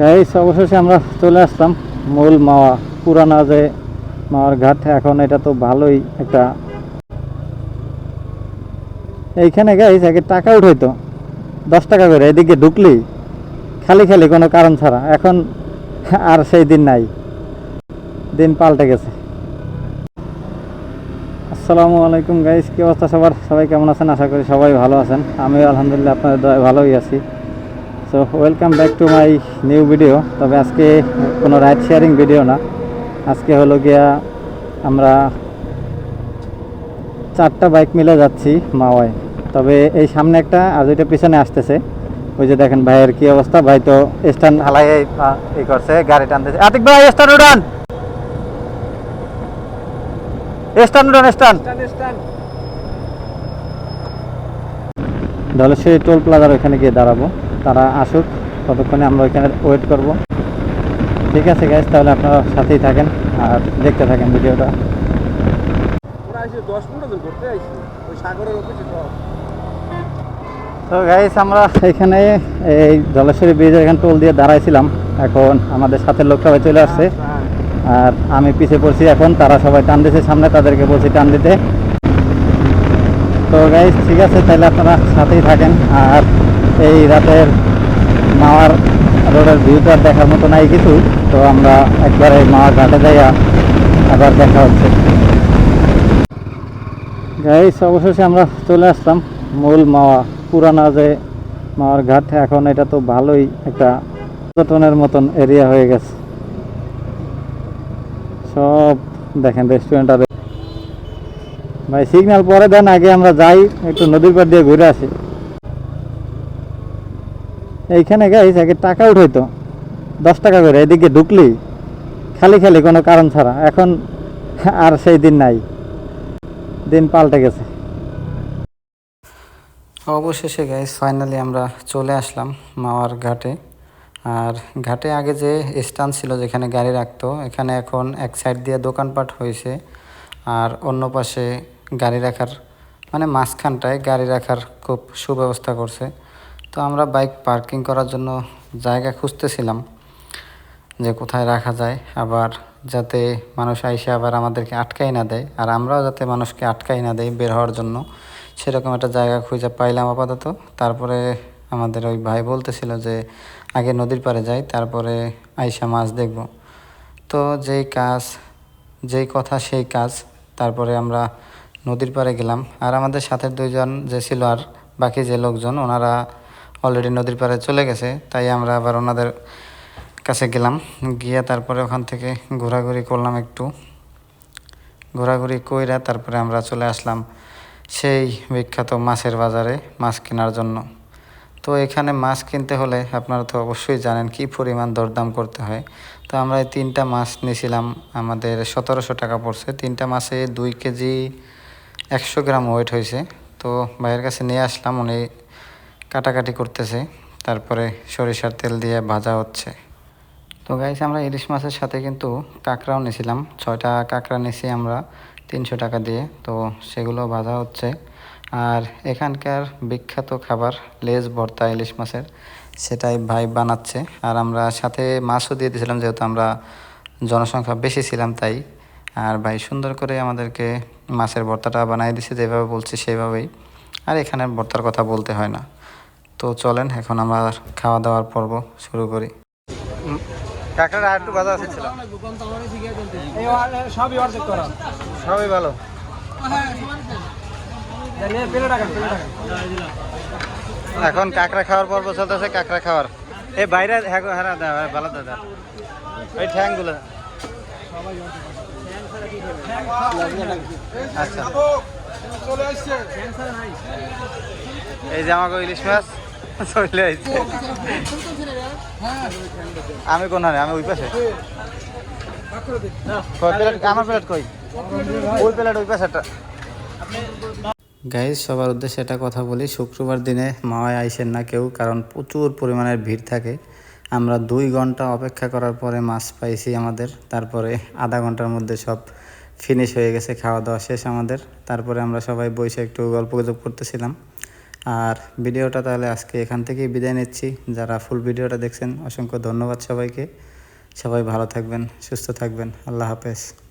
Guys অবশেষে আমরা চলে আসলাম মূল মাওয়া। পুরানা যে মাওয়ার ঘাট, এখন এটা তো ভালোই একটা এইখানে গাইস আগে টাকা উঠাইতো। দশ টাকা করে, এদিকে ঢুকলি, খালি খালি কোনো কারণ ছাড়া। এখন আর সেই দিন নাই। দিন পাল্টে গেছে। আসসালামু আলাইকুম গাইস কি অবস্থা সবার? সবাই কেমন আছেন? আশা করি সবাই ভালো আছেন। আমিও আলহামদুলিল্লাহ, আপনাদের ভালোই আছি। So welcome back to my new video তবে আজকে কোনো রাইড শেয়ারিং ভিডিও না। আজকে হলো গিয়া আমরা চারটা বাইক মিলে যাচ্ছি মাওয়ায়। তবে এই সামনে একটা আর দুইটা পিছনে আসতেছে। ওই যে দেখেন ভাইয়ের কি অবস্থা। ভাই তো স্ট্যান্ড হালাই এই করছে গাড়ি টানতেছে। আতিক ভাই স্ট্যান্ড উড়ান স্ট্যান্ড উড়ান স্ট্যান্ড! ধলেশ্বরী টোল প্লাজার ওইখানে গিয়ে দাঁড়াবো। তারা আসুক ততক্ষণে আমরা ওইখানে ওয়েট করব। ঠিক আছে গ্যাস তাহলে আপনারা সাথেই থাকেন আর দেখতে থাকেন ভিডিওটা। তো গাইস আমরা এখানে এই জলেশ্বরী ব্রিজের এখানে টোল দিয়ে দাঁড়াইছিলাম। এখন আমাদের সাথে লোকটা হয়ে চলে আসছে। আর আমি পিছিয়ে পড়ছি এখন তারা সবাই টান দিচ্ছে সামনে তাদেরকে বলছি টান দিতে। তো গাইস ঠিক আছে তাহলে আপনারা সাথেই থাকেন। আর এই রাতের মাওয়ার রোডের ভিউটা দেখার মতো নাই কিছু। তো আমরা একবারে মাওয়ার ঘাটে যাইয়া আবার দেখা হচ্ছে। গাইস অবশেষে আমরা চলে আসলাম মূল মাওয়া। পুরানা যে মাওয়ার ঘাট, এখন এটা তো ভালোই একটা পর্যটনের মতন এরিয়া হয়ে গেছে। সব দেখেন রেস্টুরেন্ট আর ভাই সিগন্যাল পরে দেন, আগে আমরা যাই, একটু নদীর পাড় দিয়ে ঘুরে আসি। এইখানে গাইস আগে টাকা উঠাইতো। দশ টাকা করে, এদিকে ঢুকলি, খালি খালি কোনো কারণ ছাড়া। এখন আর সেই দিন নাই। দিন পাল্টে গেছে। অবশেষে গাইস ফাইনালি আমরা চলে আসলাম মাওয়ার ঘাটে। আর ঘাটে আগে যে স্টান ছিল যেখানে গাড়ি রাখতো, এখানে এখন এক সাইড দিয়ে দোকানপাট হয়েছে। আর অন্য পাশে গাড়ি রাখার মানে মাঝখানটায় গাড়ি রাখার খুব সুব্যবস্থা করছে। তো আমরা বাইক পার্কিং করার জন্য জায়গা খুঁজতেছিলাম যে কোথায় রাখা যায়। আবার যাতে মানুষ আইসে আবার আমাদেরকে আটকাই না দেয়। আর আমরাও যাতে মানুষকে আটকাই না দেয় বের হওয়ার জন্য। সেরকম একটা জায়গা খুঁজে পাইলাম আপাতত। তারপরে আমাদের ওই ভাই বলতেছিল যে, আগে নদীর পাড়ে যাই, তারপরে আইসা মাছ দেখব। তো যেই কাজ, যেই কথা সেই কাজ। তারপরে আমরা নদীর পাড়ে গেলাম। আর আমাদের সাথে দুইজন যে ছিল আর বাকি যে লোকজন, ওনারা অলরেডি নদীর পাড়ে চলে গেছে, তাই আমরা আবার ওনাদের কাছে গেলাম। গিয়ে তারপরে ওখান থেকে ঘোরাঘুরি করলাম একটু। ঘোরাঘুরি কইরা তারপরে আমরা চলে আসলাম সেই বিখ্যাত মাছের বাজারে মাছ কেনার জন্য। তো এখানে মাছ কিনতে হলে আপনারা তো অবশ্যই জানেন কি পরিমাণ দরদাম করতে হয়। তো আমরা এই তিনটা মাছ নিয়েছিলাম, আমাদের সতেরোশো টাকা পড়ছে। তিনটা মাছে দুই কেজি একশো গ্রাম ওয়েট হয়েছে। তো ভাইয়ের কাছে নিয়ে আসলাম, উনি কাটাকাটি করতেছে। তারপরে সরিষার তেল দিয়ে ভাজা হচ্ছে। তো গাইস আমরা ইলিশ মাছের সাথে কিন্তু কাঁকড়াও নিয়েছিলাম। ছয়টা কাঁকড়া নিয়েছি আমরা, তিনশো টাকা দিয়ে। তো সেগুলো ভাজা হচ্ছে। আর এখানকার বিখ্যাত খাবার, লেজ ভর্তা ইলিশ মাছের, সেটাই ভাই বানাচ্ছে। আর আমরা সাথে মাছও দিয়ে দিয়েছিলাম, যেহেতু আমরা জনসংখ্যা বেশি ছিলাম তাই। আর ভাই সুন্দর করে আমাদেরকে মাছের ভর্তাটা বানিয়ে দিছে যেভাবে বলছি সেভাবেই। আর এখানের ভর্তার কথা বলতে হয় না। তো চলেন এখন আমরা খাওয়া দাওয়ার পর্ব শুরু করি। কাঁকড়াটা আর একটু ভাজা আছে ছিল? সবই অর্ধেক করা। সবই ভালো। এখন কাঁকড়া খাওয়ার পর্ব চলতেছে কাঁকড়া খাওয়ার। এই বাইরে হ্যাঁ গো, হ্যাঁ দাদা ভালো দাদা। ওই ঠ্যাংগুলো। আচ্ছা। এই যে আমাকে ইলিশ মাছ চলে আসছে। আমি কোন আমি ওই পাশে। আমার প্লেট কই? ওই প্লেট ওই পাশেটা গাইজ সবার উদ্দেশ্যে এটা কথা বলি শুক্রবার দিনে মাওয়ায় আইসেন না কেউ কারণ প্রচুর পরিমাণের ভিড় থাকে। আমরা দুই ঘণ্টা অপেক্ষা করার পরে মাছ পাইছি আমাদের তারপরে আধা ঘণ্টার মধ্যে সব ফিনিশ হয়ে গেছে, খাওয়া দাওয়া শেষ আমাদের। তারপরে আমরা সবাই বসে একটু গল্প গুজব করতেছিলাম। আর ভিডিওটা তাহলে আজকে এখান থেকেই বিদায় নিচ্ছি। যারা ফুল ভিডিওটা দেখছেন, অসংখ্য ধন্যবাদ সবাইকে। সবাই ভালো থাকবেন, সুস্থ থাকবেন। আল্লাহ হাফেজ।